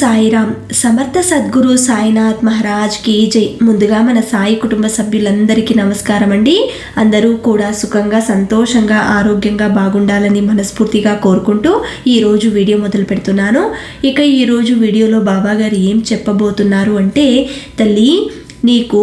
సాయిరామ్. సమర్థ సద్గురు సాయినాథ్ మహారాజ్కి జై. ముందుగా మన సాయి కుటుంబ సభ్యులందరికీ నమస్కారం అండి. అందరూ కూడా సుఖంగా సంతోషంగా ఆరోగ్యంగా బాగుండాలని మనస్ఫూర్తిగా కోరుకుంటూ ఈరోజు వీడియో మొదలు పెడుతున్నాను. ఇక ఈరోజు వీడియోలో బాబా గారు ఏం చెప్పబోతున్నారు అంటే తల్లి నీకు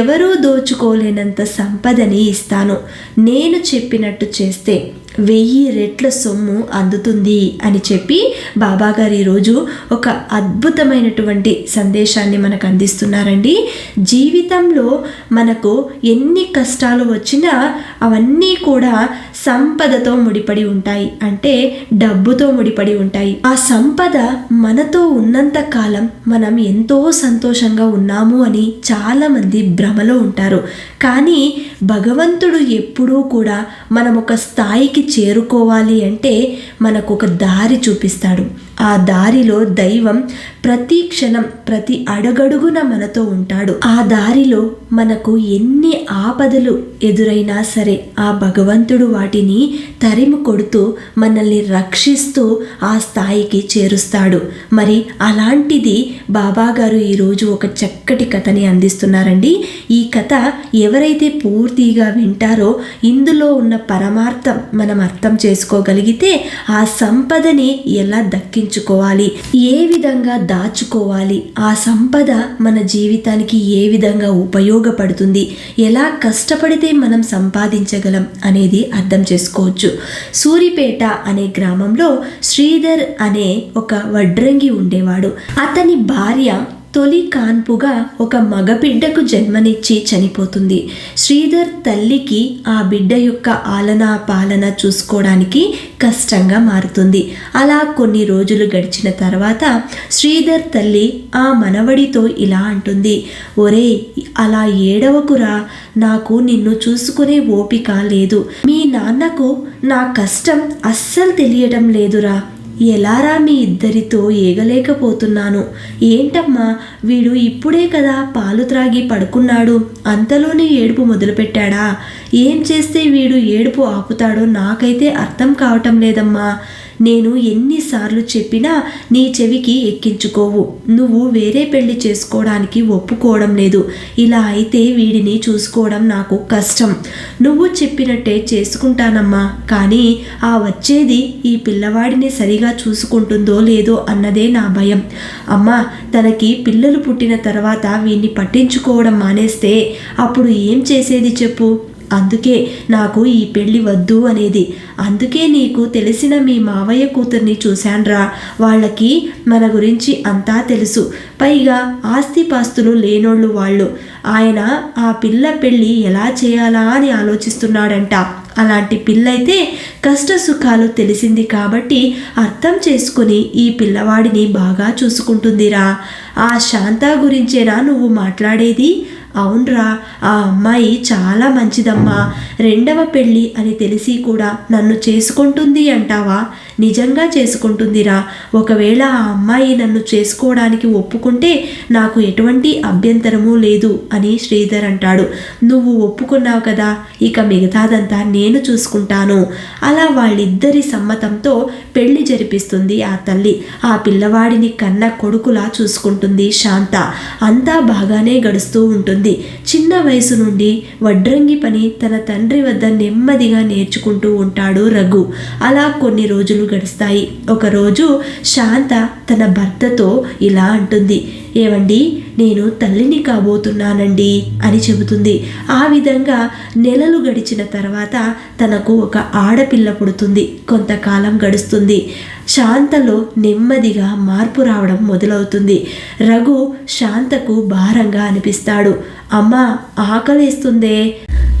ఎవరూ దోచుకోలేనంత సంపదని ఇస్తాను. నేను చెప్పినట్టు చేస్తే. వెయ్యి రెట్ల సొమ్ము అందుతుంది అని చెప్పి బాబాగారు ఈరోజు ఒక అద్భుతమైనటువంటి సందేశాన్ని మనకు అందిస్తున్నారండి. జీవితంలో మనకు ఎన్ని కష్టాలు వచ్చినా అవన్నీ కూడా సంపదతో ముడిపడి ఉంటాయి. అంటే డబ్బుతో ముడిపడి ఉంటాయి. ఆ సంపద మనతో ఉన్నంత కాలం మనం ఎంతో సంతోషంగా ఉన్నాము అని చాలామంది భ్రమలో ఉంటారు. కానీ భగవంతుడు ఎప్పుడూ కూడా మనం ఒక స్థాయికి చేరుకోవాలి అంటే మనకు ఒక దారి చూపిస్తాడు. ఆ దారిలో దైవం ప్రతి క్షణం ప్రతి అడుగడుగున మనతో ఉంటాడు. ఆ దారిలో మనకు ఎన్ని ఆపదలు ఎదురైనా సరే ఆ భగవంతుడు వాటిని తరిమి కొడుతూ మనల్ని రక్షిస్తూ ఆ స్థాయికి చేరుస్తాడు. మరి అలాంటిది బాబాగారు ఈరోజు ఒక చక్కటి కథని అందిస్తున్నారండి. ఈ కథ ఎవరైతే పూర్తిగా వింటారో ఇందులో ఉన్న పరమార్థం మనం అర్థం చేసుకోగలిగితే ఆ సంపదని ఎలా దక్కించుకోవాలి ఏ విధంగా దాచుకోవాలి? ఆ సంపద మన జీవితానికి ఏ విధంగా ఉపయోగపడుతుంది? ఎలా కష్టపడితే మనం సంపాదించగలం అనేది అర్థం చేసుకోవచ్చు. సూరిపేట అనే గ్రామంలో శ్రీధర్ అనే ఒక వడ్రంగి ఉండేవాడు. అతని భార్య తొలి కాన్పుగా ఒక మగబిడ్డకు జన్మనిచ్చి చనిపోతుంది. శ్రీధర్ తల్లికి ఆ బిడ్డ యొక్క ఆలనా పాలన చూసుకోవడానికి కష్టంగా మారుతుంది. అలా కొన్ని రోజులు గడిచిన తర్వాత శ్రీధర్ తల్లి ఆ మనవడితో ఇలా అంటుంది. ఒరే అలా ఏడవకురా. నాకు నిన్ను చూసుకునే ఓపిక లేదు. మీ నాన్నకు నా కష్టం అస్సలు తెలియడం లేదురా. ఎలారా మీ ఇద్దరితో ఏగలేకపోతున్నాను? ఏంటమ్మా వీడు ఇప్పుడే కదా పాలు త్రాగి పడుకున్నాడు. అంతలోనే ఏడుపు మొదలుపెట్టాడా? ఏం చేస్తే వీడు ఏడుపు ఆపుతాడో నాకైతే అర్థం కావటం లేదమ్మా. నేను ఎన్నిసార్లు చెప్పినా నీ చెవికి ఎక్కించుకోవు. నువ్వు వేరే పెళ్ళి చేసుకోవడానికి ఒప్పుకోవడం లేదు. ఇలా అయితే వీడిని చూసుకోవడం నాకు కష్టం. నువ్వు చెప్పినట్టే చేసుకుంటానమ్మా. కానీ ఆ వచ్చేది ఈ పిల్లవాడిని సరిగా చూసుకుంటుందో లేదో అన్నదే నా భయం. అమ్మా తనకి పిల్లలు పుట్టిన తర్వాత వీడిని పట్టించుకోవడం మానేస్తే అప్పుడు ఏం చేసేది చెప్పు? అందుకే నాకు ఈ పెళ్ళి వద్దు అనేది. అందుకే నీకు తెలిసిన మీ మావయ్య కూతుర్ని చూశాన్రా. వాళ్ళకి మన గురించి అంతా తెలుసు. పైగా ఆస్తిపాస్తులు లేనోళ్ళు వాళ్ళు. ఆయన ఆ పిల్ల పెళ్ళి ఎలా చేయాలా అని ఆలోచిస్తున్నాడంట. అలాంటి పిల్లైతే కష్ట సుఖాలు తెలిసింది కాబట్టి అర్థం చేసుకుని ఈ పిల్లవాడిని బాగా చూసుకుంటుందిరా. ఆ శాంత గురించేనా నువ్వు మాట్లాడేది? అవునరా ఆ అమ్మాయి చాలా మంచిదమ్మా. రెండవ పెళ్ళి అని తెలిసి కూడా నన్ను చేసుకుంటుంది అంటావా? నిజంగా చేసుకుంటుందిరా. ఒకవేళ ఆ అమ్మాయి నన్ను చేసుకోవడానికి ఒప్పుకుంటే నాకు ఎటువంటి అభ్యంతరము లేదు అని శ్రీధర్ అంటాడు. నువ్వు ఒప్పుకున్నావు కదా ఇక మిగతాదంతా నేను చూసుకుంటాను. అలా వాళ్ళిద్దరి సమ్మతంతో పెళ్ళి జరిపిస్తుంది ఆ తల్లి. ఆ పిల్లవాడిని కన్న కొడుకులా చూసుకుంటుంది శాంత. అంతా బాగానే గడుస్తూ ఉంటుంది. చిన్న వయసు నుండి వడ్రంగి పని తన తండ్రి వద్ద నెమ్మదిగా నేర్చుకుంటూ ఉంటాడు రఘు. అలా కొన్ని రోజులు గడుస్తాయి. ఒకరోజు శాంత తన భర్తతో ఇలా అంటుంది. ఏమండి నేను తల్లిని కాబోతున్నానండి అని చెబుతుంది. ఆ విధంగా నెలలు గడిచిన తర్వాత తనకు ఒక ఆడపిల్ల పుడుతుంది. కొంతకాలం గడుస్తుంది. శాంతలో నెమ్మదిగా మార్పు రావడం మొదలవుతుంది. రఘు శాంతకు భారంగా అనిపిస్తాడు. అమ్మా ఆకలేస్తుందే.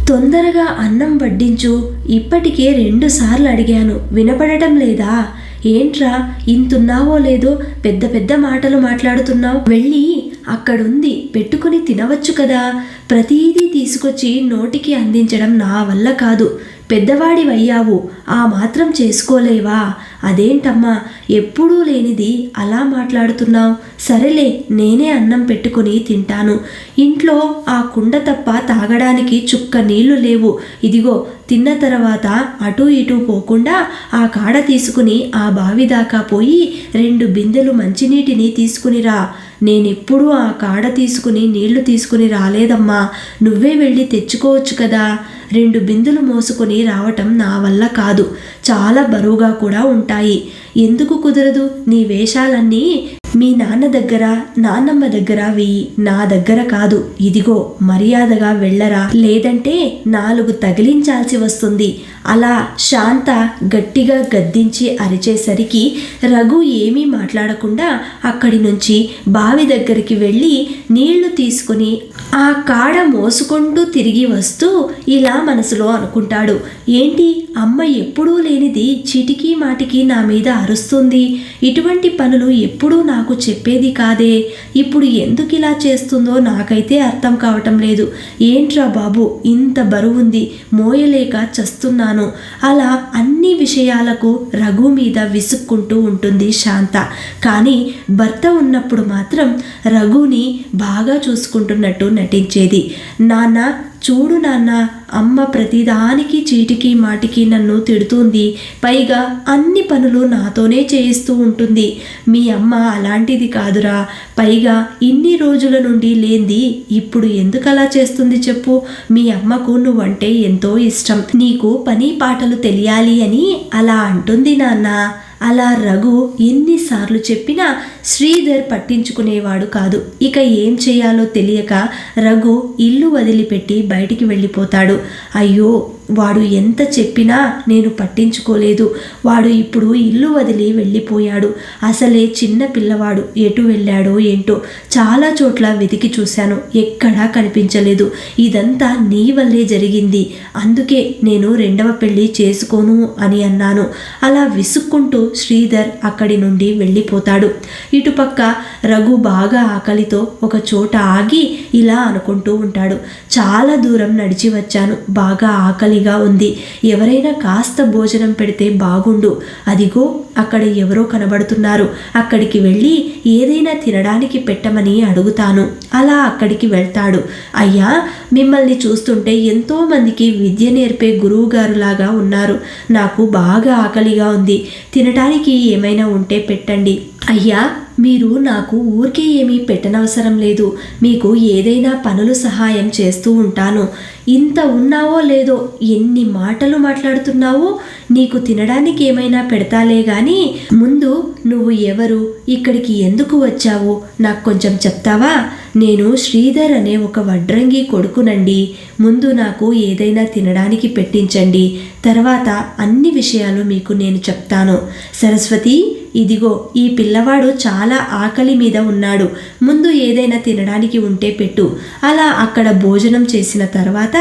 తొందరగా అన్నం వడ్డించు. ఇప్పటికే రెండుసార్లు అడిగాను. వినపడటం లేదా? ఏంట్రా ఇంతున్నావో లేదో పెద్ద పెద్ద మాటలు మాట్లాడుతున్నావు. వెళ్ళి అక్కడుంది పెట్టుకుని తినవచ్చు కదా. ప్రతీదీ తీసుకొచ్చి నోటికి అందించడం నా వల్ల కాదు. పెద్దవాడివయ్యావు ఆ మాత్రం చేసుకోలేవా? అదేంటమ్మా ఎప్పుడూ లేనిది అలా మాట్లాడుతున్నావు? సరేలే నేనే అన్నం పెట్టుకుని తింటాను. ఇంట్లో ఆ కుండ తప్ప తాగడానికి చుక్క నీళ్ళు లేవు. ఇదిగో తిన్న తర్వాత అటు ఇటు పోకుండా ఆ కాడ తీసుకుని ఆ బావి దాకా పోయి రెండు బిందెలు మంచినీటిని తీసుకునిరా. నేనెప్పుడూ ఆ కాడ తీసుకుని నీళ్ళు తీసుకుని రాలేదమ్మా. నువ్వే వెళ్ళి తెచ్చుకోవచ్చు కదా. రెండు బిందులు మోసుకొని రావటం నా వల్ల కాదు. చాలా బరువుగా కూడా ఉంటాయి. ఎందుకు కుదరదు? నీ వేషాలన్నీ మీ నాన్న దగ్గర నాన్నమ్మ దగ్గర వెయ్యి. నా దగ్గర కాదు. ఇదిగో మర్యాదగా వెళ్ళరా. లేదంటే నాలుగు తగిలించాల్సి వస్తుంది. అలా శాంత గట్టిగా గద్దించి అరిచేసరికి రఘు ఏమీ మాట్లాడకుండా అక్కడి నుంచి బావి దగ్గరికి వెళ్ళి నీళ్ళు తీసుకుని ఆ కాడ మోసుకుంటూ తిరిగి వస్తూ ఇలా మనసులో అనుకుంటాడు. ఏంటి? అమ్మ ఎప్పుడూ లేనిది చిటికీ మాటికి నా మీద అరుస్తుంది. ఇటువంటి పనులు ఎప్పుడూ నాకు చెప్పేది కాదే. ఇప్పుడు ఎందుకు ఇలా చేస్తుందో నాకైతే అర్థం కావటం లేదు. ఏంట్రా బాబు ఇంత బరువుంది మోయలేక చస్తున్నాను. అలా అన్ని విషయాలకు రఘు మీద విసుక్కుంటూ ఉంటుంది శాంత. కానీ భర్త ఉన్నప్పుడు మాత్రం రఘుని బాగా చూసుకుంటున్నట్టు నటించేది. నాన్న చూడు నాన్న అమ్మ ప్రతిదానికి చీటికి మాటికి నన్ను తిడుతుంది. పైగా అన్ని పనులు నాతోనే చేయిస్తూ ఉంటుంది. మీ అమ్మ అలాంటిది కాదురా. పైగా ఇన్ని రోజుల నుండి లేంది. ఇప్పుడు ఎందుకు అలా చేస్తుంది చెప్పు. మీ అమ్మకు నువ్వంటే ఎంతో ఇష్టం. నీకు పని పాటలు తెలియాలి అని అలా అంటుంది నాన్న. అలా రఘు ఎన్నిసార్లు చెప్పినా శ్రీధర్ పట్టించుకునేవాడు కాదు. ఇక ఏం చేయాలో తెలియక రఘు ఇల్లు వదిలిపెట్టి బయటికి వెళ్ళిపోతాడు. అయ్యో! వాడు ఎంత చెప్పినా నేను పట్టించుకోలేదు. వాడు ఇప్పుడు ఇల్లు వదిలి వెళ్ళిపోయాడు. అసలే చిన్న పిల్లవాడు. ఎటు వెళ్ళాడో ఏంటో చాలా చోట్ల వెతికి చూశాను. ఎక్కడా కనిపించలేదు. ఇదంతా నీ వల్లే జరిగింది. అందుకే నేను రెండవ పెళ్ళి చేసుకోను అని అన్నాను. అలా విసుక్కుంటూ శ్రీధర్ అక్కడి నుండి వెళ్ళిపోతాడు. ఇటుపక్క రఘు బాగా ఆకలితో ఒక చోట ఆగి ఇలా అనుకుంటూ ఉంటాడు. చాలా దూరం నడిచి వచ్చాను. బాగా ఆకలి ఆకలిగా ఉంది. ఎవరైనా కాస్త భోజనం పెడితే బాగుండు. అదిగో అక్కడ ఎవరో కనబడుతున్నారు. అక్కడికి వెళ్ళి ఏదైనా తినడానికి పెట్టమని అడుగుతాను. అలా అక్కడికి వెళ్తాడు. అయ్యా మిమ్మల్ని చూస్తుంటే ఎంతో మందికి విద్య నేర్పే గురువుగారులాగా ఉన్నారు. నాకు బాగా ఆకలిగా ఉంది. తినడానికి ఏమైనా ఉంటే పెట్టండి. అయ్యా మీరు నాకు ఊరికే ఏమీ పెట్టనవసరం లేదు. మీకు ఏదైనా పనులు సహాయం చేస్తూ ఉంటాను. ఇంత ఉన్నావో లేదో ఎన్ని మాటలు మాట్లాడుతున్నావో నీకు తినడానికి ఏమైనా పెడతాలే గాని ముందు నువ్వు ఎవరు ఇక్కడికి ఎందుకు వచ్చావు నాకు కొంచెం చెప్తావా? నేను శ్రీధర్ అనే ఒక వడ్రంగి కొడుకునండి. ముందు నాకు ఏదైనా తినడానికి పెట్టించండి. తర్వాత అన్ని విషయాలు మీకు నేను చెప్తాను. సరస్వతి ఇదిగో ఈ పిల్లవాడు చాలా ఆకలి మీద ఉన్నాడు. ముందు ఏదైనా తినడానికి ఉంటే పెట్టు. అలా అక్కడ భోజనం చేసిన తర్వాత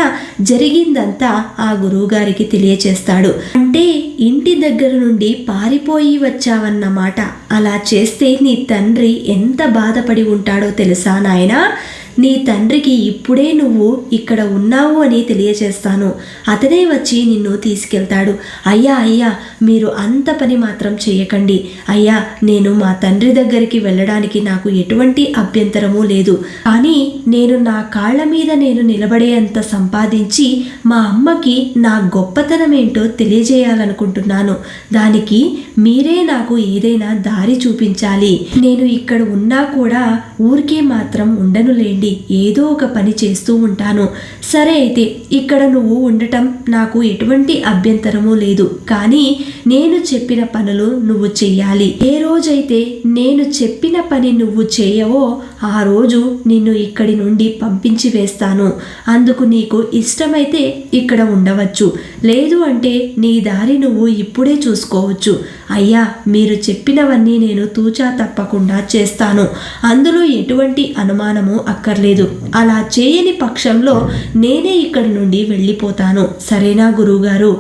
జరిగిందంతా ఆ గురువుగారికి తెలియచేస్తాడు. అంటే ఇంటి దగ్గర నుండి పారిపోయి వచ్చావన్నమాట అలా చేస్తే నీ తండ్రి ఎంత బాధపడి ఉంటాడో తెలుసా నాయనా? నీ తండ్రికి ఇప్పుడే నువ్వు ఇక్కడ ఉన్నావు అని తెలియచేస్తాను. అతనే వచ్చి నిన్ను తీసుకెళ్తాడు. అయ్యా అయ్యా మీరు అంత పని మాత్రం చేయకండి. అయ్యా నేను మా తండ్రి దగ్గరికి వెళ్ళడానికి నాకు ఎటువంటి అభ్యంతరము లేదు. కానీ నేను నా కాళ్ళ మీద నేను నిలబడేంత సంపాదించి మా అమ్మకి నా గొప్పతనం ఏంటో తెలియజేయాలనుకుంటున్నాను. దానికి మీరే నాకు ఏదైనా దారి చూపించాలి. నేను ఇక్కడ ఉన్నా కూడా ఊరికే మాత్రం ఉండనులేండి ఏదో ఒక పని చేస్తూ ఉంటాను. సరే అయితే ఇక్కడ నువ్వు ఉండటం నాకు ఎటువంటి అభ్యంతరము లేదు. కానీ నేను చెప్పిన పనులు నువ్వు చెయ్యాలి. ఏ రోజైతే నేను చెప్పిన పని నువ్వు చేయవో ఆ రోజు నిన్ను ఇక్కడి నుండి పంపించి వేస్తాను. అందుకు నీకు ఇష్టమైతే ఇక్కడ ఉండవచ్చు. లేదు అంటే నీ దారి నువ్వు ఇప్పుడే చూసుకోవచ్చు. అయ్యా మీరు చెప్పినవన్నీ నేను తూచా తప్పకుండా చేస్తాను. అందులో ఎటువంటి అనుమానము అక్కర్లేదు అలా చేయని పక్షంలో నేనే ఇక్కడి నుండి వెళ్ళిపోతాను. సరేనా గురువుగారు?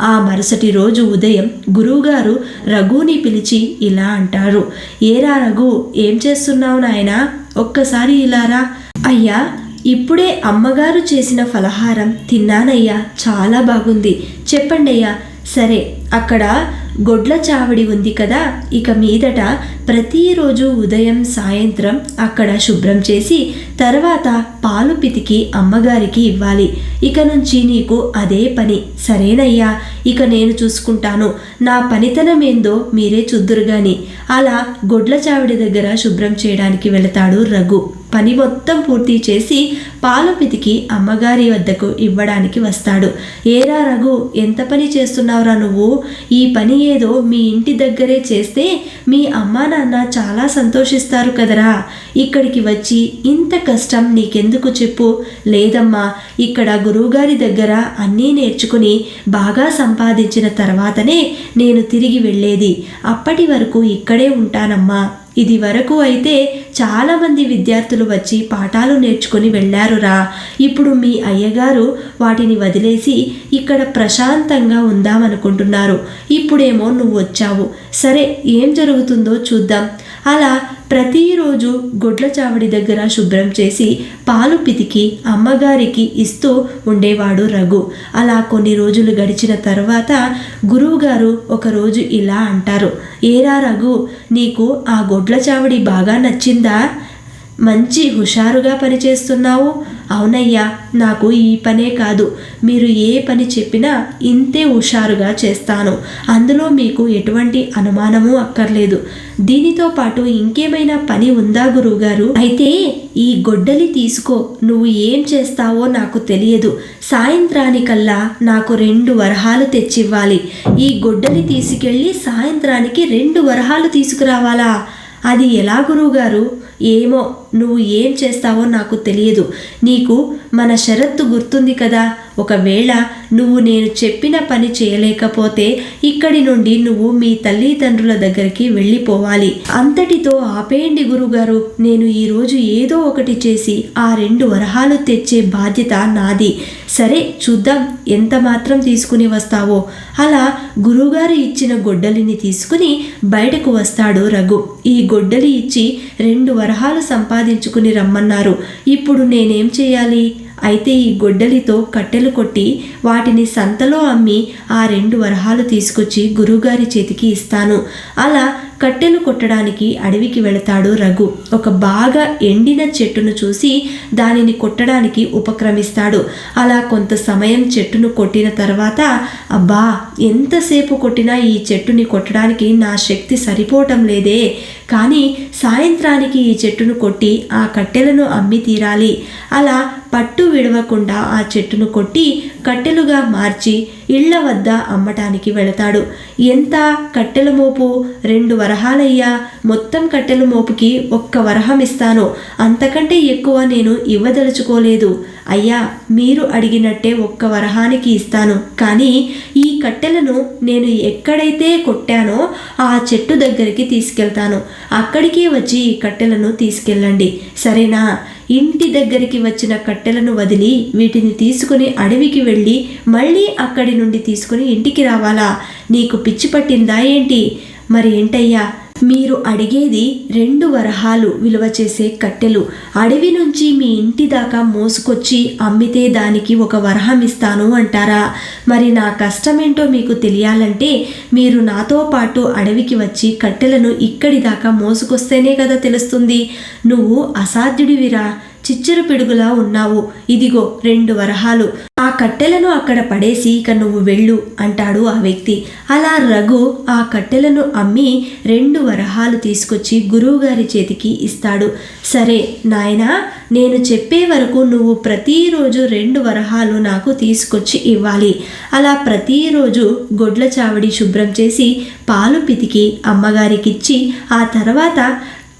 ఆ మరుసటి రోజు ఉదయం గురువుగారు రఘుని పిలిచి ఇలా అంటారు. ఏరా రఘు ఏం చేస్తున్నావు నాయనా? ఒక్కసారి ఇలారా అయ్యా ఇప్పుడే అమ్మగారు చేసిన ఫలహారం తిన్నానయ్యా. చాలా బాగుంది. చెప్పండి అయ్యా సరే అక్కడ గొడ్ల చావడి ఉంది కదా ఇక మీదట ప్రతిరోజు ఉదయం సాయంత్రం అక్కడ శుభ్రం చేసి తర్వాత పాలు పితికి అమ్మగారికి ఇవ్వాలి. ఇక నుంచి నీకు అదే పని. సరేనయ్యా ఇక నేను చూసుకుంటాను. నా పనితనం ఏందో మీరే చూద్దురుగాని. అలా గొడ్ల చావిడి దగ్గర శుభ్రం చేయడానికి వెళతాడు రఘు. పని మొత్తం పూర్తి చేసి పాలు పితికి అమ్మగారి వద్దకు ఇవ్వడానికి వస్తాడు. ఏరా రఘు ఎంత పని చేస్తున్నావురా నువ్వు? ఈ పని ఏదో మీ ఇంటి దగ్గరే చేస్తే మీ అమ్మా నాన్న చాలా సంతోషిస్తారు కదరా. ఇక్కడికి వచ్చి ఇంత కష్టం నీకెందుకు చెప్పు? లేదమ్మా ఇక్కడ గురువుగారి దగ్గర అన్నీ నేర్చుకుని బాగా సంపాదించిన తర్వాతనే నేను తిరిగి వెళ్ళేది. అప్పటి వరకు ఇక్కడే ఉంటానమ్మా. ఇది వరకు అయితే చాలామంది విద్యార్థులు వచ్చి పాఠాలు నేర్చుకుని వెళ్ళారురా. ఇప్పుడు మీ అయ్యగారు వాటిని వదిలేసి ఇక్కడ ప్రశాంతంగా ఉందామనుకుంటున్నారు. ఇప్పుడేమో నువ్వు వచ్చావు సరే ఏం జరుగుతుందో చూద్దాం. అలా ప్రతిరోజు గొడ్ల చావడి దగ్గర శుభ్రం చేసి పాలు పితికి అమ్మగారికి ఇస్తూ ఉండేవాడు రఘు. అలా కొన్ని రోజులు గడిచిన తర్వాత గురువుగారు ఒకరోజు ఇలా అంటారు. ఏరా రఘు నీకు ఆ గొడ్ల చావడి బాగా నచ్చిందా? మంచి హుషారుగా పనిచేస్తున్నావు? అవునయ్యా నాకు ఈ పనే కాదు. మీరు ఏ పని చెప్పినా ఇంతే హుషారుగా చేస్తాను. అందులో మీకు ఎటువంటి అనుమానము అక్కర్లేదు. దీనితో పాటు ఇంకేమైనా పని ఉందా గురువుగారు? అయితే ఈ గొడ్డలి తీసుకో. నువ్వు ఏం చేస్తావో నాకు తెలియదు. సాయంత్రానికల్లా నాకు రెండు వరహాలు తెచ్చివ్వాలి. ఈ గొడ్డలి తీసుకెళ్ళి సాయంత్రానికి రెండు వరహాలు తీసుకురావాలా? అది ఎలా గురువుగారు? ఏమో. నువ్వు ఏం చేస్తావో నాకు తెలియదు. నీకు మన షరత్తు గుర్తుంది కదా? ఒకవేళ నువ్వు నేను చెప్పిన పని చేయలేకపోతే ఇక్కడి నుండి నువ్వు మీ తల్లిదండ్రుల దగ్గరికి వెళ్ళిపోవాలి. అంతటితో ఆపేయండి గురుగారు. నేను ఈరోజు ఏదో ఒకటి చేసి ఆ రెండు వరహాలు తెచ్చే బాధ్యత నాది. సరే చూద్దాం ఎంత మాత్రం తీసుకుని వస్తావో. అలా గురువుగారు ఇచ్చిన గొడ్డలిని తీసుకుని బయటకు వస్తాడు రఘు. ఈ గొడ్డలి ఇచ్చి రెండు వరహాలు సంపాదించుకుని రమ్మన్నారు. ఇప్పుడు నేనేం చేయాలి? అయితే ఈ గొడ్డలితో కట్టెలు కొట్టి వాటిని సంతలో అమ్మి ఆ రెండు వరహాలు తీసుకొచ్చి గురువుగారి చేతికి ఇస్తాను. అలా కట్టెలు కొట్టడానికి అడవికి వెళతాడు రఘు. ఒక బాగా ఎండిన చెట్టును చూసి దానిని కొట్టడానికి ఉపక్రమిస్తాడు. అలా కొంత సమయం చెట్టును కొట్టిన తర్వాత అబ్బా ఎంతసేపు కొట్టినా ఈ చెట్టుని కొట్టడానికి నా శక్తి సరిపోవటం లేదే. కానీ సాయంత్రానికి ఈ చెట్టును కొట్టి ఆ కట్టెలను అమ్మి తీరాలి. అలా పట్టు విడవకుండా ఆ చెట్టును కొట్టి కట్టెలుగా మార్చి ఇళ్ళ వద్ద అమ్మటానికి వెళతాడు. ఎంత కట్టెల మోపు? రెండు వరహాలయ్యా మొత్తం కట్టెల మోపుకి ఒక్క వరహం ఇస్తాను అంతకంటే ఎక్కువ నేను ఇవ్వదలుచుకోలేదు. అయ్యా మీరు అడిగినట్టే ఒక్క వరహానికి ఇస్తాను. కానీ ఈ కట్టెలను నేను ఎక్కడైతే కొట్టానో ఆ చెట్టు దగ్గరికి తీసుకెళ్తాను. అక్కడికి వచ్చి ఈ కట్టెలను తీసుకెళ్ళండి. సరేనా? ఇంటి దగ్గరికి వచ్చిన కట్టెలను వదిలి వీటిని తీసుకుని అడవికి వెళ్ళి మళ్ళీ అక్కడి నుండి తీసుకుని ఇంటికి రావాలా? నీకు పిచ్చి పట్టిందా ఏంటి? మరి ఏంటయ్యా? మీరు అడిగేది రెండు వరహాలు విలువ చేసే కట్టెలు. అడవి నుంచి మీ ఇంటి దాకా మోసుకొచ్చి అమ్మితే దానికి ఒక వరహం ఇస్తాను అంటారా? మరి నా కష్టమేంటో మీకు తెలియాలంటే మీరు నాతో పాటు అడవికి వచ్చి కట్టెలను ఇక్కడి దాకా మోసుకొస్తేనే కదా తెలుస్తుంది. నువ్వు అసాధ్యుడివిరా. చిచ్చరు పిడుగులా ఉన్నావు. ఇదిగో రెండు వరహాలు. ఆ కట్టెలను అక్కడ పడేసి ఇక నువ్వు వెళ్ళు అంటాడు ఆ వ్యక్తి. అలా రఘు ఆ కట్టెలను అమ్మి రెండు వరహాలు తీసుకొచ్చి గురువుగారి చేతికి ఇస్తాడు. సరే నాయనా నేను చెప్పే వరకు నువ్వు ప్రతిరోజు రెండు వరహాలు నాకు తీసుకొచ్చి ఇవ్వాలి. అలా ప్రతిరోజు గొడ్ల చావడి శుభ్రం చేసి పాలు పితికి అమ్మగారికిచ్చి ఆ తర్వాత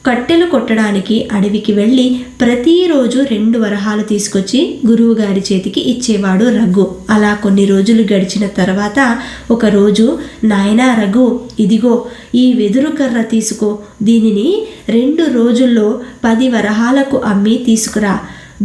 కట్టెలు కొట్టడానికి అడవికి వెళ్ళి ప్రతిరోజు రెండు వరహాలు తీసుకొచ్చి గురువుగారి చేతికి ఇచ్చేవాడు రఘు. అలా కొన్ని రోజులు గడిచిన తర్వాత ఒకరోజు నాయనా రఘు ఇదిగో ఈ వెదురు కర్ర తీసుకో. దీనిని రెండు రోజుల్లో పది వరహాలకు అమ్మి తీసుకురా.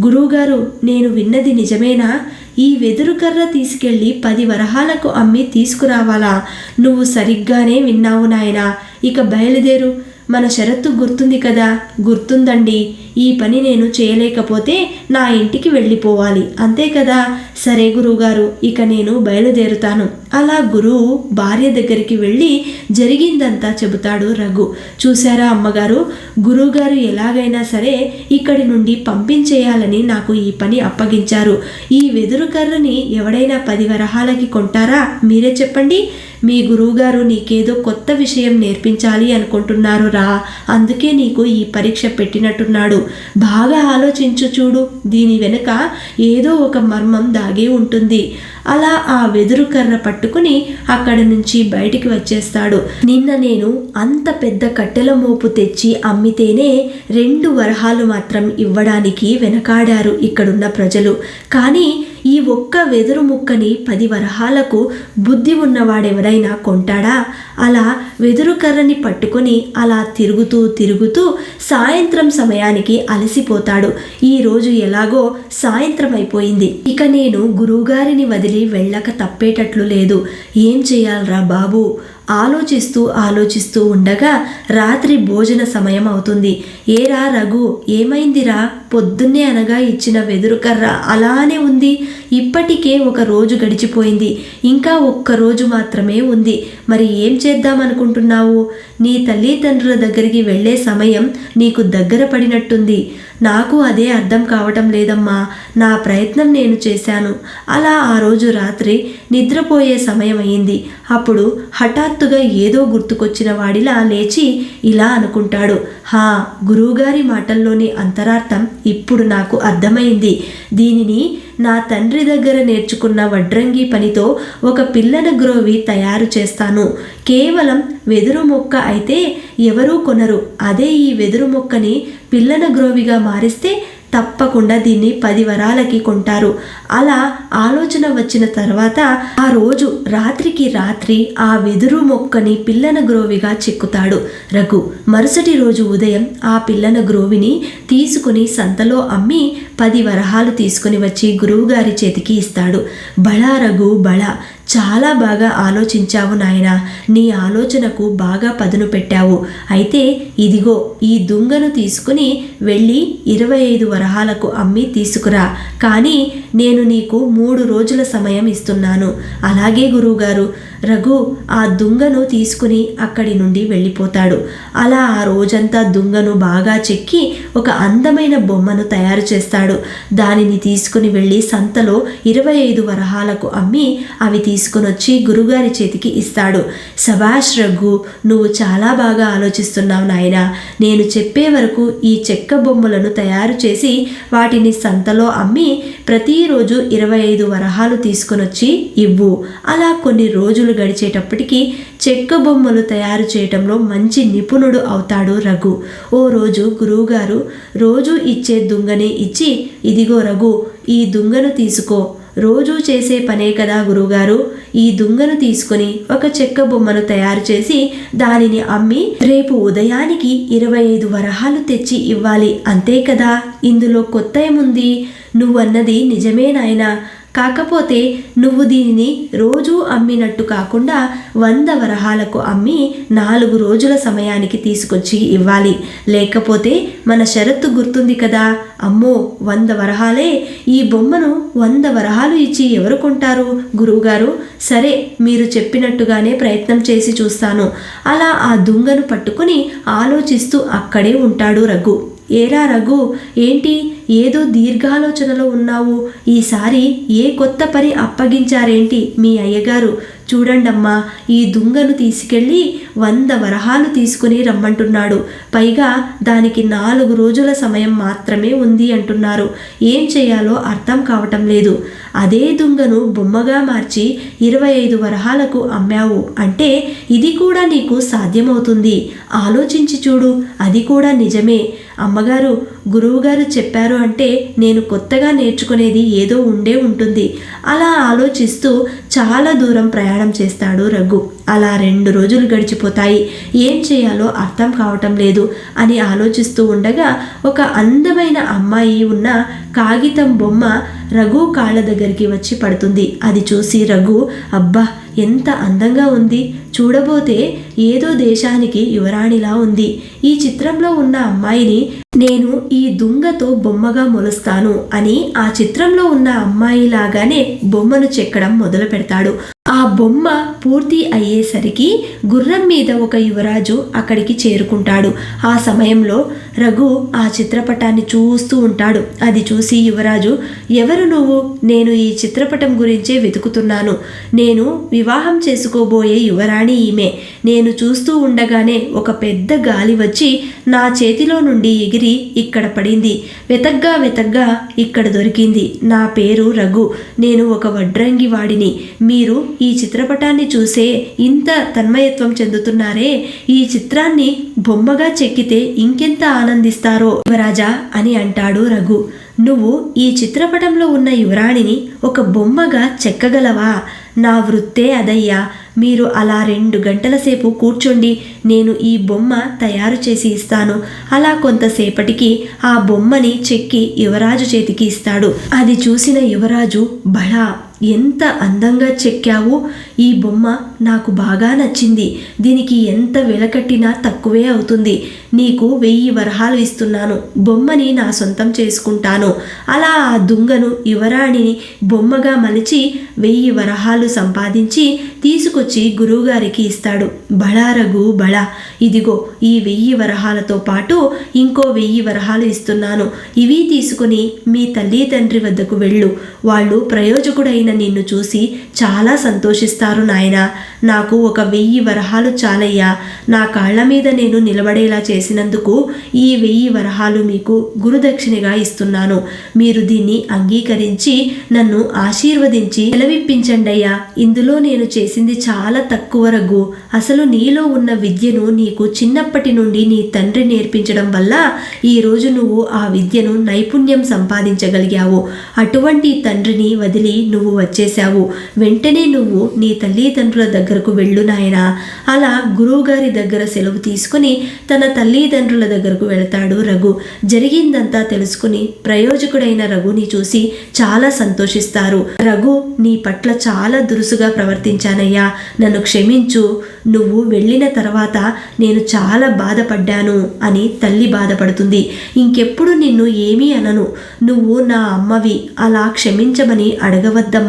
గురువుగారు నేను విన్నది నిజమేనా? ఈ వెదురు కర్ర తీసుకెళ్ళి పది వరహాలకు అమ్మి తీసుకురావాలా? నువ్వు సరిగ్గానే విన్నావు నాయనా. ఇక బయలుదేరు. మన షరత్తు గుర్తుంది కదా? గుర్తుందండి. ఈ పని నేను చేయలేకపోతే నా ఇంటికి వెళ్ళిపోవాలి. అంతే కదా? సరే గురువుగారు ఇక నేను బయలుదేరుతాను. అలా గురువు భార్య దగ్గరికి వెళ్ళి జరిగిందంతా చెబుతాడు రఘు. చూశారా అమ్మగారు? గురువుగారు ఎలాగైనా సరే ఇక్కడి నుండి పంపించేయాలని నాకు ఈ పని అప్పగించారు. ఈ వెదురు కర్రని ఎవడైనా పది వరహాలకి కొంటారా? మీరే చెప్పండి. మీ గురువుగారు నీకేదో కొత్త విషయం నేర్పించాలి అనుకుంటున్నారు రా. అందుకే నీకు ఈ పరీక్ష పెట్టినట్టున్నాడు. బాగా ఆలోచించు చూడు దీని వెనుక ఏదో ఒక మర్మం దాగి ఉంటుంది. అలా ఆ వెదురు కర్ర పట్టుకుని అక్కడి నుంచి బయటికి వచ్చేస్తాడు. నిన్న నేను అంత పెద్ద కట్టెల మోపు తెచ్చి అమ్మితేనే రెండు వరహాలు మాత్రం ఇవ్వడానికి వెనకాడారు ఇక్కడున్న ప్రజలు. కానీ ఈ ఒక్క వెదురు ముక్కని పది వరహాలకు బుద్ధి ఉన్నవాడెవరైనా కొంటాడా? అలా వెదురు కర్రని పట్టుకొని అలా తిరుగుతూ తిరుగుతూ సాయంత్రం సమయానికి అలసిపోతాడు. ఈరోజు ఎలాగో సాయంత్రం అయిపోయింది. ఇక నేను గురువుగారిని వదిలి వెళ్ళక తప్పేటట్లు లేదు. ఏం చేయాలరా బాబు? ఆలోచిస్తూ ఆలోచిస్తూ ఉండగా రాత్రి భోజన సమయం అవుతుంది. ఏరా రఘు ఏమైందిరా? పొద్దున్నే అనగా ఇచ్చిన వెదురుకర్ర అలానే ఉంది. ఇప్పటికే ఒక రోజు గడిచిపోయింది. ఇంకా ఒక్క రోజు మాత్రమే ఉంది. మరి ఏం చేద్దామనుకుంటున్నావు? నీ తల్లిదండ్రుల దగ్గరికి వెళ్ళే సమయం నీకు దగ్గర పడినట్టుంది. నాకు అదే అర్థం కావటం లేదమ్మా. నా ప్రయత్నం నేను చేశాను. అలా ఆ రోజు రాత్రి నిద్రపోయే సమయం అయింది. అప్పుడు హఠాత్ హఠాత్తుగా ఏదో గుర్తుకొచ్చిన వాడిలా లేచి ఇలా అనుకుంటాడు. హా గురువుగారి మాటల్లోని అంతరార్థం ఇప్పుడు నాకు అర్థమైంది. దీనిని నా తండ్రి దగ్గర నేర్చుకున్న వడ్రంగి పనితో ఒక పిల్లన గ్రోవి తయారు చేస్తాను. కేవలం వెదురు మొక్క అయితే ఎవరూ కొనరు. అదే ఈ వెదురు మొక్కని పిల్లన గ్రోవిగా మారిస్తే తప్పకుండా దీన్ని పది వరాలకి కొంటారు. అలా ఆలోచన వచ్చిన తర్వాత ఆ రోజు రాత్రికి రాత్రి ఆ వెదురు మొక్కని పిల్లన గ్రోవిగా చెక్కుతాడు రఘు. మరుసటి రోజు ఉదయం ఆ పిల్లన గ్రోవిని తీసుకుని సంతలో అమ్మి పది వరహాలు తీసుకుని వచ్చి గురువుగారి చేతికి ఇస్తాడు. బళా రఘు బళ. చాలా బాగా ఆలోచించావు నాయన. నీ ఆలోచనకు బాగా పదును పెట్టావు. అయితే ఇదిగో ఈ దుంగను తీసుకుని వెళ్ళి ఇరవై ఐదు వరహాలకు అమ్మి తీసుకురా. కానీ నేను నీకు మూడు రోజుల సమయం ఇస్తున్నాను. అలాగే గురువుగారు రఘు ఆ దుంగను తీసుకుని అక్కడి నుండి వెళ్ళిపోతాడు. అలా ఆ రోజంతా దుంగను బాగా చెక్కి ఒక అందమైన బొమ్మను తయారు చేస్తాడు. దానిని తీసుకుని వెళ్ళి సంతలో ఇరవై ఐదు వరహాలకు అమ్మి అవి తీసుకుని వచ్చి గురుగారి చేతికి ఇస్తాడు. సభాష్ రఘు నువ్వు చాలా బాగా ఆలోచిస్తున్నావు నాయన. నేను చెప్పే వరకు ఈ చెక్క బొమ్మలను తయారు చేసి వాటిని సంతలో అమ్మి ప్రతిరోజు ఇరవై ఐదు వరహాలు తీసుకునొచ్చి ఇవ్వు. అలా కొన్ని రోజులు గడిచేటప్పటికి చెక్క బొమ్మలు తయారు చేయటంలో మంచి నిపుణుడు అవుతాడు రఘు. ఓ రోజు గురువుగారు రోజు ఇచ్చే దుంగనే ఇచ్చి ఇదిగో రఘు ఈ దుంగను తీసుకో. రోజూ చేసే పనే కదా గురువుగారు. ఈ దుంగను తీసుకొని ఒక చెక్క బొమ్మను తయారు చేసి దానిని అమ్మి రేపు ఉదయానికి ఇరవై ఐదు వరహాలు తెచ్చి ఇవ్వాలి. అంతే కదా? ఇందులో కొత్త ఏముంది? నువ్వన్నది నిజమే నాయనా. కాకపోతే నువ్వు దీనిని రోజూ అమ్మినట్టు కాకుండా వంద వరహాలకు అమ్మి నాలుగు రోజుల సమయానికి తీసుకొచ్చి ఇవ్వాలి. లేకపోతే మన షరత్తు గుర్తుంది కదా? అమ్మో వంద వరహాలే. ఈ బొమ్మను వంద వరహాలు ఇచ్చి ఎవరు కొంటారు? గురువుగారు సరే మీరు చెప్పినట్టుగానే ప్రయత్నం చేసి చూస్తాను. అలా ఆ దుంగను పట్టుకుని ఆలోచిస్తూ అక్కడే ఉంటాడు రఘు. ఏరా రఘు ఏంటి? ఏదో దీర్ఘాలోచనలో ఉన్నావు. ఈసారి ఏ కొత్త పని అప్పగించారేంటి మీ అయ్యగారు? చూడండమ్మా ఈ దుంగను తీసుకెళ్ళి వంద వరహాలు తీసుకుని రమ్మంటున్నాడు. పైగా దానికి నాలుగు రోజుల సమయం మాత్రమే ఉంది అంటున్నారు. ఏం చేయాలో అర్థం కావటం లేదు. అదే దుంగను బొమ్మగా మార్చి ఇరవై ఐదు వరహాలకు అమ్మావు. అంటే ఇది కూడా నీకు సాధ్యమవుతుంది. ఆలోచించి చూడు అది కూడా నిజమే. అమ్మగారు గురువుగారు చెప్పారు అంటే నేను కొత్తగా నేర్చుకునేది ఏదో ఉండే ఉంటుంది. అలా ఆలోచిస్తూ చాలా దూరం ప్రయాణం చేస్తాడు రఘు. అలా రెండు రోజులు గడిచిపోతాయి. ఏం చేయాలో అర్థం కావటం లేదు అని ఆలోచిస్తూ ఉండగా ఒక అందమైన అమ్మాయి ఉన్న కాగితం బొమ్మ రఘు కాళ్ళ దగ్గరికి వచ్చి పడుతుంది. అది చూసి రఘు అబ్బా ఎంత అందంగా ఉంది. చూడబోతే ఏదో దేశానికి యువరాణిలా ఉంది. ఈ చిత్రంలో ఉన్న అమ్మాయిని నేను ఈ దుంగతో బొమ్మగా మొలుస్తాను అని ఆ చిత్రంలో ఉన్న అమ్మాయిలాగానే బొమ్మను చెక్కడం మొదలు పెడతాడు ఆ బొమ్మ పూర్తి అయ్యేసరికి గుర్రం మీద ఒక యువరాజు అక్కడికి చేరుకుంటాడు. ఆ సమయంలో రఘు ఆ చిత్రపటాన్ని చూస్తూ ఉంటాడు. అది చూసి యువరాజు ఎవరు నువ్వు? నేను ఈ చిత్రపటం గురించే వెతుకుతున్నాను. నేను వివాహం చేసుకోబోయే యువరాణి ఈమె. నేను చూస్తూ ఉండగానే ఒక పెద్ద గాలి వచ్చి నా చేతిలో నుండి ఎగిరి ఇక్కడ పడింది. వెతగ్గా వెతగ్గా ఇక్కడ దొరికింది. నా పేరు రఘు. నేను ఒక వడ్రంగి వాడిని. మీరు ఈ చిత్రపటాన్ని చూసే ఇంత తన్మయత్వం చెందుతున్నారే? ఈ చిత్రాన్ని బొమ్మగా చెక్కితే ఇంకెంత ఆనందిస్తారో యువరాజా అని అంటాడు రఘు. నువ్వు ఈ చిత్రపటంలో ఉన్న యువరాణిని ఒక బొమ్మగా చెక్కగలవా? నా వృత్తే అదయ్యా. మీరు అలా రెండు గంటల సేపు కూర్చోండి నేను ఈ బొమ్మ తయారు చేసి ఇస్తాను. అలా కొంతసేపటికి ఆ బొమ్మని చెక్కి యువరాజు చేతికి ఇస్తాడు. అది చూసిన యువరాజు బళా. ఎంత అందంగా చెక్కావు ఈ బొమ్మ నాకు బాగా నచ్చింది. దీనికి ఎంత వెలకట్టినా తక్కువే అవుతుంది. నీకు వెయ్యి వరహాలు ఇస్తున్నాను. బొమ్మని నా సొంతం చేసుకుంటాను. అలా ఆ దుంగను యువరాణిని బొమ్మగా మలిచి వెయ్యి వరహాలు సంపాదించి తీసుకొచ్చి గురువుగారికి ఇస్తాడు. బళారగు బళ. ఇదిగో ఈ వెయ్యి వరహాలతో పాటు ఇంకో వెయ్యి వరహాలు ఇస్తున్నాను. ఇవి తీసుకుని మీ తల్లి తండ్రి వద్దకు వెళ్ళు. వాళ్ళు ప్రయోజకుడైన నిన్ను చూసి చాలా సంతోషిస్తారు నాయన. నాకు ఒక వెయ్యి వరహాలు చాలయ్యా. నా కాళ్ళ మీద నేను నిలబడేలా చేసినందుకు ఈ వెయ్యి వరహాలు మీకు గురుదక్షిణగా ఇస్తున్నాను. మీరు దీన్ని అంగీకరించి నన్ను ఆశీర్వదించి నిలవిప్పించండి అయ్యా ఇందులో నేను చేసింది చాలా తక్కువ రగ్గు అసలు నీలో ఉన్న విద్యను నీకు చిన్నప్పటి నుండి నీ తండ్రి నేర్పించడం వల్ల ఈరోజు నువ్వు ఆ విద్యను నైపుణ్యం సంపాదించగలిగావు. అటువంటి తండ్రిని వదిలి నువ్వు వచ్చేశావు. వెంటనే నువ్వు నీ తల్లిదండ్రుల దగ్గరకు వెళ్ళు నాయనా. అలా గురువుగారి దగ్గర సెలవు తీసుకుని తన తల్లిదండ్రుల దగ్గరకు వెళ్తాడు రఘు. జరిగిందంతా తెలుసుకుని ప్రయోజకుడైన రఘుని చూసి చాలా సంతోషిస్తారు. రఘు నీ పట్ల చాలా దురుసుగా ప్రవర్తించానయ్యా. నన్ను క్షమించు. నువ్వు వెళ్ళిన తర్వాత నేను చాలా బాధపడ్డాను అని తల్లి బాధపడుతుంది. ఇంకెప్పుడు నిన్ను ఏమీ అనను. నువ్వు నా అమ్మవి. అలా క్షమించమని అడగవద్దమ్మా.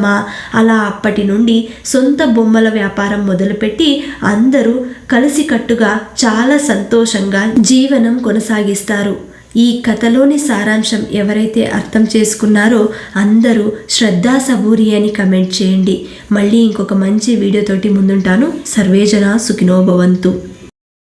అలా అప్పటి నుండి సొంత బొమ్మల వ్యాపారం మొదలుపెట్టి అందరూ కలిసికట్టుగా చాలా సంతోషంగా జీవనం కొనసాగిస్తారు. ఈ కథలోని సారాంశం ఎవరైతే అర్థం చేసుకున్నారో అందరూ శ్రద్ధా సబూరి అని కమెంట్ చేయండి. మళ్ళీ ఇంకొక మంచి వీడియోతోటి ముందుంటాను. సర్వేజన సుఖినోభవంతు